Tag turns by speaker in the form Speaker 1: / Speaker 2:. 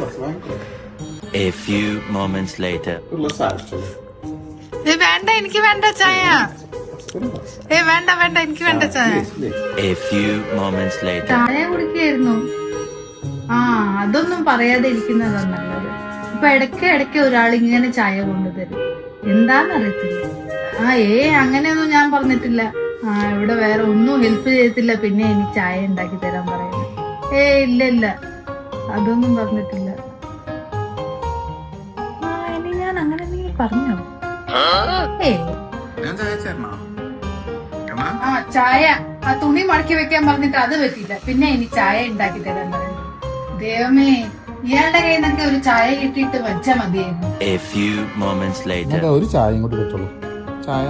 Speaker 1: A few moments later.
Speaker 2: വേണ്ട എനിക്ക് വേണ്ട ചായ. ഏ വേണ്ട വേണ്ട എനിക്ക് വേണ്ട ചായ.
Speaker 1: A few moments later.
Speaker 2: ചായ കുടിക്കായിരുന്നു. ആ അതൊന്നും പറയാതെ ഇരിക്കുന്നതാ നല്ലത്. ഇപ്പൊ ഇടയ്ക്ക് ഇടയ്ക്ക് ഒരാൾ ഇങ്ങനെ ചായ കൊണ്ടുതരും. എന്താന്നറിയത്തില്ല. ആ ഏ അങ്ങനെയൊന്നും ഞാൻ പറഞ്ഞിട്ടില്ല. ആ ഇവിടെ വേറെ ഒന്നും ഹെൽപ്പ് ചെയ്തിട്ടില്ല പിന്നെ എനിക്ക് ചായ ഉണ്ടാക്കി തരാൻ പറയാ ഏ ഇല്ല ഇല്ല. അതൊന്നും പറഞ്ഞിട്ടില്ല. പറഞ്ഞോ?
Speaker 3: ചായ
Speaker 2: ആ ചായ. ആ തുണി മടക്കി വെക്കാൻ പറഞ്ഞിട്ട് അത് പറ്റില്ല പിന്നെ ഇനി ചായ ഉണ്ടാക്കി തരാൻ പറഞ്ഞു ദൈവമേ ഇയാളുടെ കയ്യിൽ നിന്നൊക്കെ ഒരു ചായ കിട്ടിയിട്ട് വെച്ച മതിയായിരുന്നു.
Speaker 1: A few moments later.
Speaker 3: ഒരു ചായ ഇങ്ങോട്ട് കിട്ടുള്ളൂ ചായ?